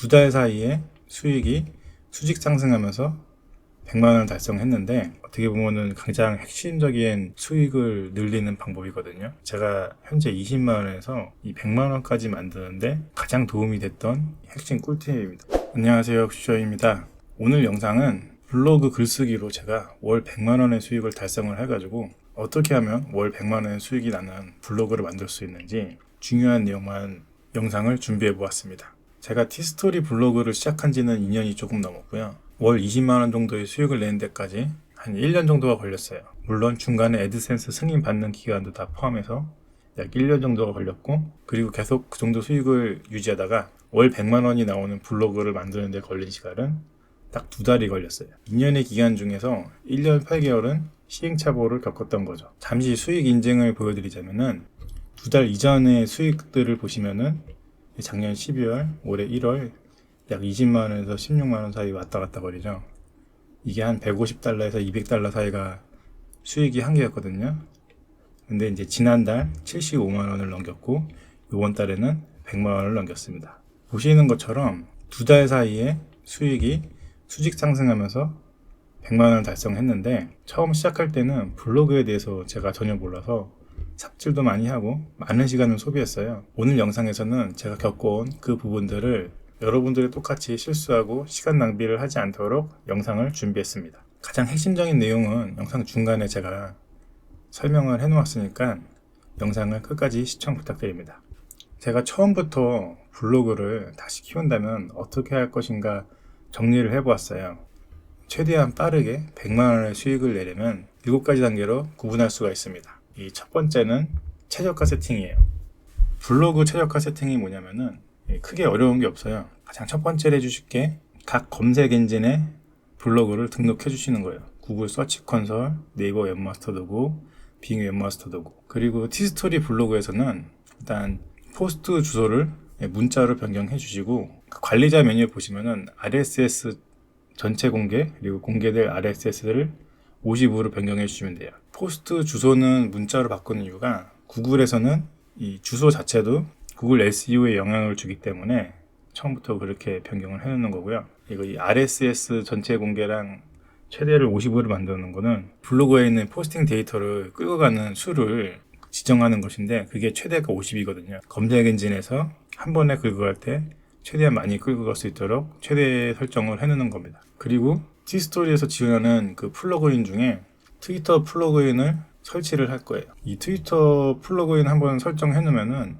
두 달 사이에 수익이 수직 상승하면서 100만 원을 달성했는데 어떻게 보면은 가장 핵심적인 수익을 늘리는 방법이거든요. 제가 현재 20만 원에서 이 100만 원까지 만드는데 가장 도움이 됐던 핵심 꿀팁입니다. 안녕하세요, 슈셔입니다. 오늘 영상은 블로그 글쓰기로 제가 월 100만 원의 수익을 달성을 해가지고 어떻게 하면 월 100만 원의 수익이 나는 블로그를 만들 수 있는지 중요한 내용만 영상을 준비해 보았습니다. 제가 티스토리 블로그를 시작한 지는 2년이 조금 넘었고요. 월 20만 원 정도의 수익을 내는 데까지 한 1년 정도가 걸렸어요. 물론 중간에 애드센스 승인 받는 기간도 다 포함해서 약 1년 정도가 걸렸고 그리고 계속 그 정도 수익을 유지하다가 월 100만 원이 나오는 블로그를 만드는 데 걸린 시간은 딱 두 달이 걸렸어요. 2년의 기간 중에서 1년 8개월은 시행착오를 겪었던 거죠. 잠시 수익 인증을 보여드리자면은 두 달 이전의 수익들을 보시면은 작년 12월, 올해 1월 약 20만 원에서 16만 원 사이 왔다 갔다 거리죠. 이게 한 150달러에서 200달러 사이가 수익이 한계였거든요. 근데 이제 지난달 75만 원을 넘겼고 이번 달에는 100만 원을 넘겼습니다. 보시는 것처럼 두 달 사이에 수익이 수직 상승하면서 100만 원을 달성했는데 처음 시작할 때는 블로그에 대해서 제가 전혀 몰라서 삽질도 많이 하고 많은 시간을 소비했어요. 오늘 영상에서는 제가 겪어온 그 부분들을 여러분들이 똑같이 실수하고 시간 낭비를 하지 않도록 영상을 준비했습니다. 가장 핵심적인 내용은 영상 중간에 제가 설명을 해 놓았으니까 영상을 끝까지 시청 부탁드립니다. 제가 처음부터 블로그를 다시 키운다면 어떻게 할 것인가 정리를 해 보았어요. 최대한 빠르게 100만 원의 수익을 내려면 7가지 단계로 구분할 수가 있습니다. 이 첫 번째는 최저가 세팅이에요. 블로그 최저가 세팅이 뭐냐면은 예, 크게 어려운 게 없어요. 가장 첫 번째로 해주실 게 각 검색 엔진에 블로그를 등록해 주시는 거예요. 구글 서치 컨설, 네이버 웹마스터도고, 빙 웹마스터도고. 그리고 티스토리 블로그에서는 일단 포스트 주소를 예, 문자로 변경해 주시고 그 관리자 메뉴에 보시면은 RSS 전체 공개 그리고 공개될 RSS를 55로 변경해 주시면 돼요. 포스트 주소는 문자로 바꾸는 이유가 구글에서는 이 주소 자체도 구글 SEO에 영향을 주기 때문에 처음부터 그렇게 변경을 해놓는 거고요. 이거 이 RSS 전체 공개랑 최대를 55로 만드는 거는 블로그에 있는 포스팅 데이터를 끌고 가는 수를 지정하는 것인데 그게 최대가 50이거든요. 검색 엔진에서 한 번에 긁고 갈때 최대한 많이 끌고 갈 수 있도록 최대 설정을 해놓는 겁니다. 그리고 티스토리에서 지원하는 그 플러그인 중에 트위터 플러그인을 설치를 할 거예요. 이 트위터 플러그인 한번 설정해 놓으면은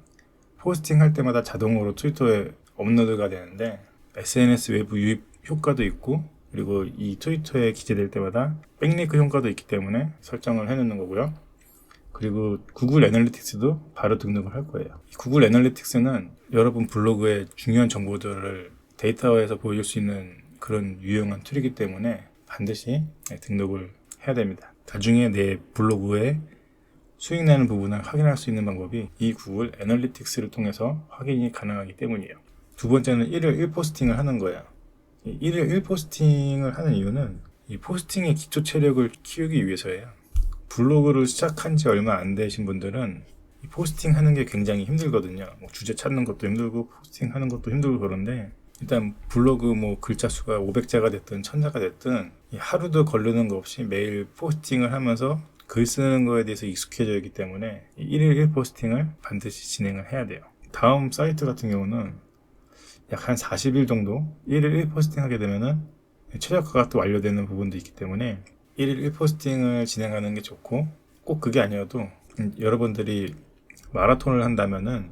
포스팅 할 때마다 자동으로 트위터에 업로드가 되는데 SNS 외부 유입 효과도 있고 그리고 이 트위터에 기재될 때마다 백링크 효과도 있기 때문에 설정을 해놓는 거고요. 그리고 구글 애널리틱스도 바로 등록을 할 거예요. 이 구글 애널리틱스는 여러분 블로그의 중요한 정보들을 데이터에서 보여줄 수 있는 그런 유용한 툴이기 때문에 반드시 네, 등록을 해야 됩니다. 나중에 내 블로그에 수익 내는 부분을 확인할 수 있는 방법이 이 구글 애널리틱스를 통해서 확인이 가능하기 때문이에요. 두 번째는 1일 1포스팅을 하는 거예요. 이 1일 1포스팅을 하는 이유는 이 포스팅의 기초 체력을 키우기 위해서예요. 블로그를 시작한 지 얼마 안 되신 분들은 이 포스팅 하는 게 굉장히 힘들거든요. 뭐 주제 찾는 것도 힘들고 포스팅 하는 것도 힘들고 그런데 일단 블로그 뭐 글자 수가 500자가 됐든 1000자가 됐든 하루도 걸르는 거 없이 매일 포스팅을 하면서 글 쓰는 거에 대해서 익숙해져 있기 때문에 1일 1포스팅을 반드시 진행을 해야 돼요. 다음 사이트 같은 경우는 약 한 40일 정도 1일 1포스팅 하게 되면은 최저가가 또 완료되는 부분도 있기 때문에 1일 1포스팅을 진행하는 게 좋고 꼭 그게 아니어도 여러분들이 마라톤을 한다면은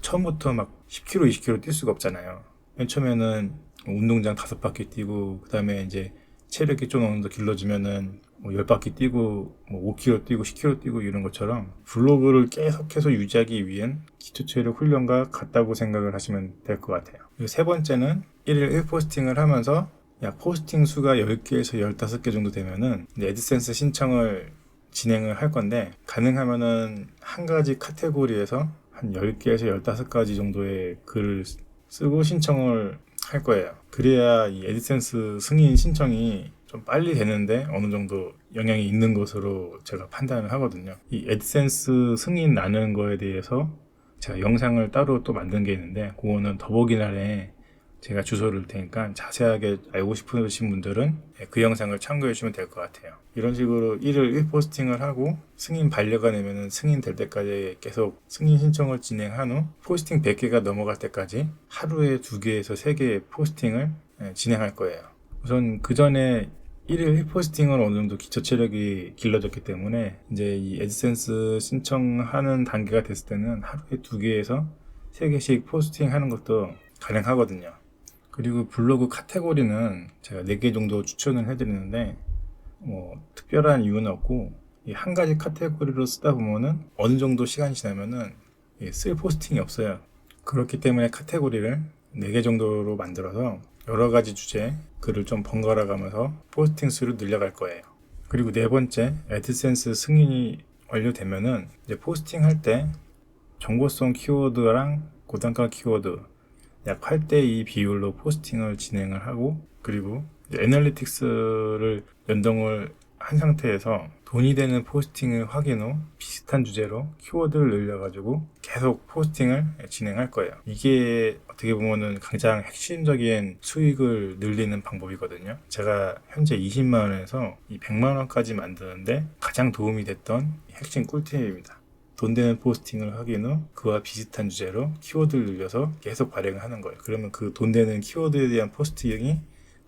처음부터 막 10km, 20km 뛸 수가 없잖아요. 맨 처음에는 운동장 다섯 바퀴 뛰고 그 다음에 이제 체력이 좀 어느 정도 길러지면은 뭐 10바퀴 뛰고 뭐 5km 뛰고 10km 뛰고 이런 것처럼 블로그를 계속해서 유지하기 위한 기초 체력 훈련과 같다고 생각을 하시면 될 것 같아요. 세 번째는 1일 1포스팅을 하면서 약 포스팅 수가 10개에서 15개 정도 되면은 애드센스 신청을 진행을 할 건데 가능하면은 한 가지 카테고리에서 한 10개에서 15가지 정도의 글을 쓰고 신청을 할 거예요. 그래야 이 애드센스 승인 신청이 좀 빨리 되는데 어느 정도 영향이 있는 것으로 제가 판단을 하거든요. 이 애드센스 승인 나는 거에 대해서 제가 영상을 따로 또 만든 게 있는데 그거는 더보기란에 제가 주소를 테니까 자세하게 알고 싶으신 분들은 그 영상을 참고해 주시면 될 것 같아요. 이런 식으로 1일 1포스팅을 하고 승인 반려가 되면 승인 될 때까지 계속 승인 신청을 진행한 후 포스팅 100개가 넘어갈 때까지 하루에 2개에서 3개의 포스팅을 예, 진행할 거예요. 우선 그 전에 1일 1포스팅은 어느 정도 기초 체력이 길러졌기 때문에 이제 이 애드센스 신청하는 단계가 됐을 때는 하루에 2개에서 3개씩 포스팅 하는 것도 가능하거든요. 그리고 블로그 카테고리는 제가 4개 정도 추천을 해드리는데 뭐 특별한 이유는 없고 이 한 가지 카테고리로 쓰다 보면은 어느 정도 시간이 지나면은 이쓸 포스팅이 없어요. 그렇기 때문에 카테고리를 4개 정도로 만들어서 여러 가지 주제 글을 좀 번갈아 가면서 포스팅 수를 늘려갈 거예요. 그리고 네 번째 애드센스 승인이 완료되면은 이제 포스팅 할 때 정보성 키워드랑 고단가 키워드 약 8대2 비율로 포스팅을 진행을 하고 그리고 애널리틱스를 연동을 한 상태에서 돈이 되는 포스팅을 확인 후 비슷한 주제로 키워드를 늘려가지고 계속 포스팅을 진행할 거예요. 이게 어떻게 보면은 가장 핵심적인 수익을 늘리는 방법이거든요. 제가 현재 20만 원에서 이 100만 원까지 만드는데 가장 도움이 됐던 핵심 꿀팁입니다. 돈 되는 포스팅을 후 그와 비슷한 주제로 키워드를 늘려서 계속 발행을 하는 거예요. 그러면 그 돈 되는 키워드에 대한 포스팅이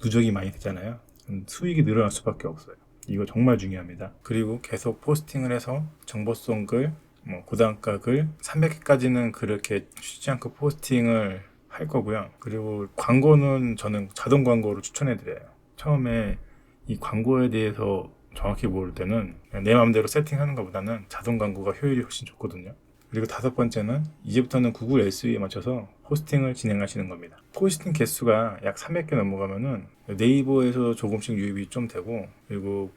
누적이 많이 되잖아요. 수익이 늘어날 수밖에 없어요. 이거 정말 중요합니다. 그리고 계속 포스팅을 해서 정보성 글, 뭐 고단가 글, 300개까지는 그렇게 쉬지 않고 포스팅을 할 거고요. 그리고 광고는 저는 자동 광고를 추천해 드려요. 처음에 이 광고에 대해서 정확히 모를 때는 내 마음대로 세팅하는 것보다는 자동 광고가 효율이 훨씬 좋거든요. 그리고 다섯 번째는 이제부터는 구글 SE에 맞춰서 포스팅을 진행하시는 겁니다. 포스팅 개수가 약 300개 넘어가면은 네이버에서 조금씩 유입이 좀 되고 그리고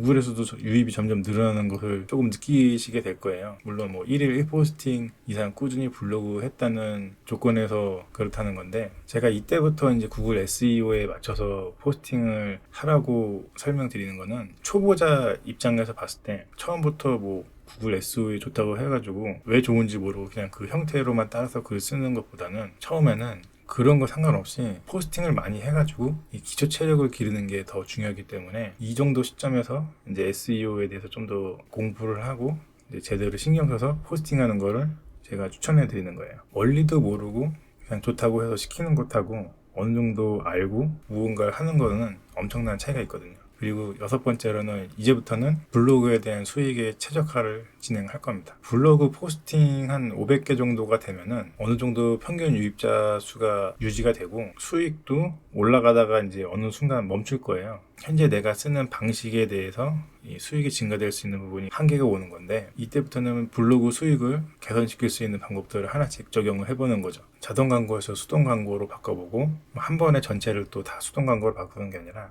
구글에서도 저- 유입이 점점 늘어나는 것을 조금 느끼시게 될 거예요. 물론 뭐 1일 1포스팅 이상 꾸준히 블로그 했다는 조건에서 그렇다는 건데 제가 이때부터 이제 구글 SEO에 맞춰서 포스팅을 하라고 설명드리는 거는 초보자 입장에서 봤을 때 처음부터 뭐 구글 SEO에 좋다고 해가지고 왜 좋은지 모르고 그냥 그 형태로만 따라서 글 쓰는 것보다는 처음에는 그런 거 상관없이 포스팅을 많이 해가지고 이 기초 체력을 기르는 게 더 중요하기 때문에 이 정도 시점에서 이제 SEO에 대해서 좀 더 공부를 하고 제대로 신경 써서 포스팅하는 거를 제가 추천해 드리는 거예요. 원리도 모르고 그냥 좋다고 해서 시키는 것하고 어느 정도 알고 무언가를 하는 거는 엄청난 차이가 있거든요. 그리고 여섯 번째로는 이제부터는 블로그에 대한 수익의 최적화를 진행할 겁니다. 블로그 포스팅 한 500개 정도가 되면은 어느 정도 평균 유입자 수가 유지가 되고 수익도 올라가다가 이제 어느 순간 멈출 거예요. 현재 내가 쓰는 방식에 대해서 이 수익이 증가될 수 있는 부분이 한계가 오는 건데 이때부터는 블로그 수익을 개선시킬 수 있는 방법들을 하나씩 적용을 해보는 거죠. 자동 광고에서 수동 광고로 바꿔보고 한 번에 전체를 또 다 수동 광고로 바꾸는 게 아니라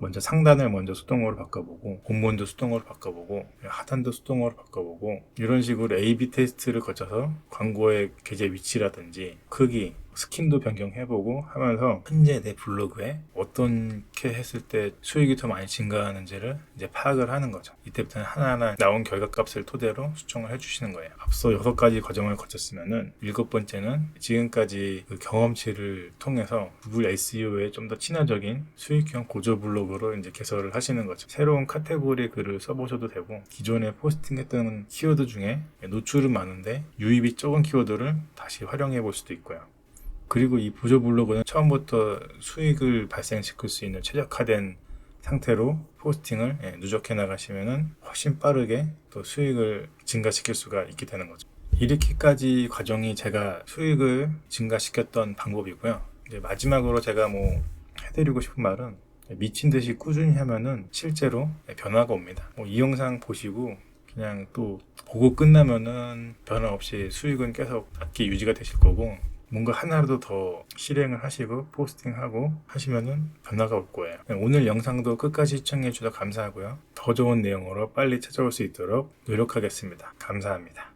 먼저 상단을 먼저 수동으로 바꿔보고 본문도 수동으로 바꿔보고 하단도 수동으로 바꿔보고 이런 식으로 A/B 테스트를 거쳐서 광고의 게재 위치라든지 크기, 스킨도 변경해보고 하면서 현재 내 블로그에 어떻게 했을 때 수익이 더 많이 증가하는지를 이제 파악을 하는 거죠. 이때부터는 하나하나 나온 결과값을 토대로 수정을 해주시는 거예요. 앞서 여섯 가지 과정을 거쳤으면은 일곱 번째는 지금까지 그 경험치를 통해서 구글 SEO에 좀 더 친화적인 수익형 고조 블로그로 이제 개설을 하시는 거죠. 새로운 카테고리 글을 써보셔도 되고 기존에 포스팅했던 키워드 중에 노출은 많은데 유입이 적은 키워드를 다시 활용해 볼 수도 있고요. 그리고 이 부조 블로그는 처음부터 수익을 발생시킬 수 있는 최적화된 상태로 포스팅을 예, 누적해 나가시면은 훨씬 빠르게 또 수익을 증가시킬 수가 있게 되는 거죠. 이렇게까지 과정이 제가 수익을 증가시켰던 방법이고요. 이제 마지막으로 제가 뭐 해드리고 싶은 말은 미친 듯이 꾸준히 하면은 실제로 변화가 옵니다. 뭐 이 영상 보시고 그냥 또 보고 끝나면은 변화 없이 수익은 계속 낮게 유지가 되실 거고 뭔가 하나라도 더 실행을 하시고 포스팅하고 하시면은 변화가 올 거예요. 오늘 영상도 끝까지 시청해 주셔서 감사하고요. 더 좋은 내용으로 빨리 찾아올 수 있도록 노력하겠습니다. 감사합니다.